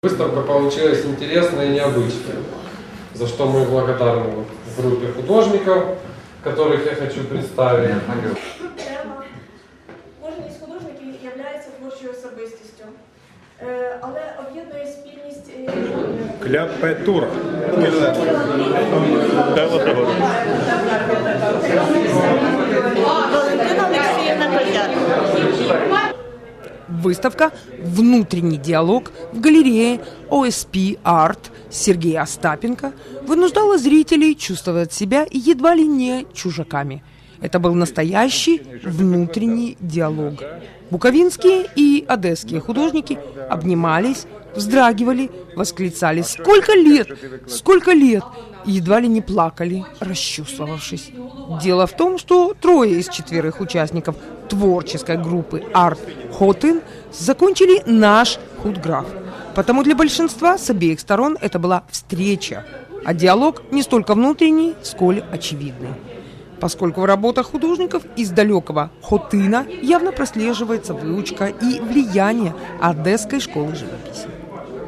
Выставка получилась интересная и необычная, за что мы благодарны вот группе художников, которых я хочу представить. Тема. Кожен із художників є творчою особистістю, Е, але об'єднує спільність е, Кляпетура. Валентина Олексіївна Котяр. Выставка «Внутренний диалог» в галерее ОСП «Арт» Сергея Остапенко вынуждала зрителей чувствовать себя едва ли не чужаками. Это был настоящий внутренний диалог. Буковинские и одесские художники обнимались, вздрагивали, восклицали «Сколько лет! Сколько лет!» Едва ли не плакали, расчувствовавшись. Дело в том, что трое из четверых участников творческой группы «Арт Хотын» закончили наш худграф. Потому для большинства с обеих сторон это была встреча, а диалог не столько внутренний, сколь очевидный. Поскольку в работах художников из далекого Хотына явно прослеживается выучка и влияние Одесской школы живописи.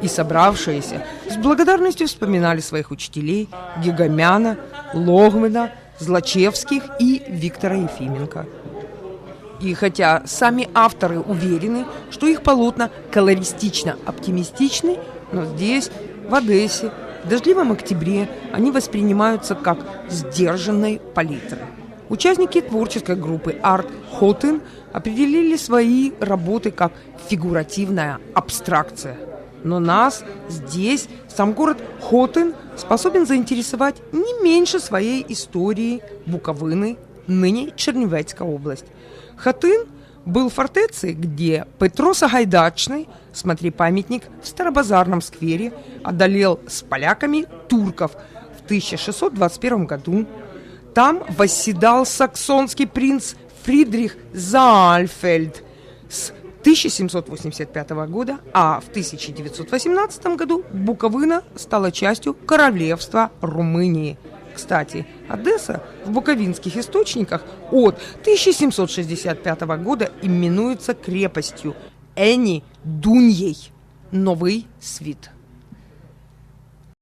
И собравшиеся с благодарностью вспоминали своих учителей Гигамяна, Логмина, Злачевских и Виктора Ефименко. И хотя сами авторы уверены, что их полотна колористично оптимистичны, но здесь, в Одессе, в дождливом октябре они воспринимаются как сдержанной палитры. Участники творческой группы «Арт Хотын» определили свои работы как фигуративная абстракция. Но нас здесь, сам город Хотын, способен заинтересовать не меньше своей истории Буковины, ныне Чернівецька область. Хатын был фортецей, где Петро Сагайдачный, смотри памятник в Старобазарном сквере, одолел с поляками турков в 1621 году. Там восседал саксонский принц Фридрих Заальфельд с 1785 года, а в 1918 году Буковына стала частью королевства Румынии. Кстати, Одесса в буковинских источниках от 1765 года именуется крепостью Эни Дуньей. Новый свит.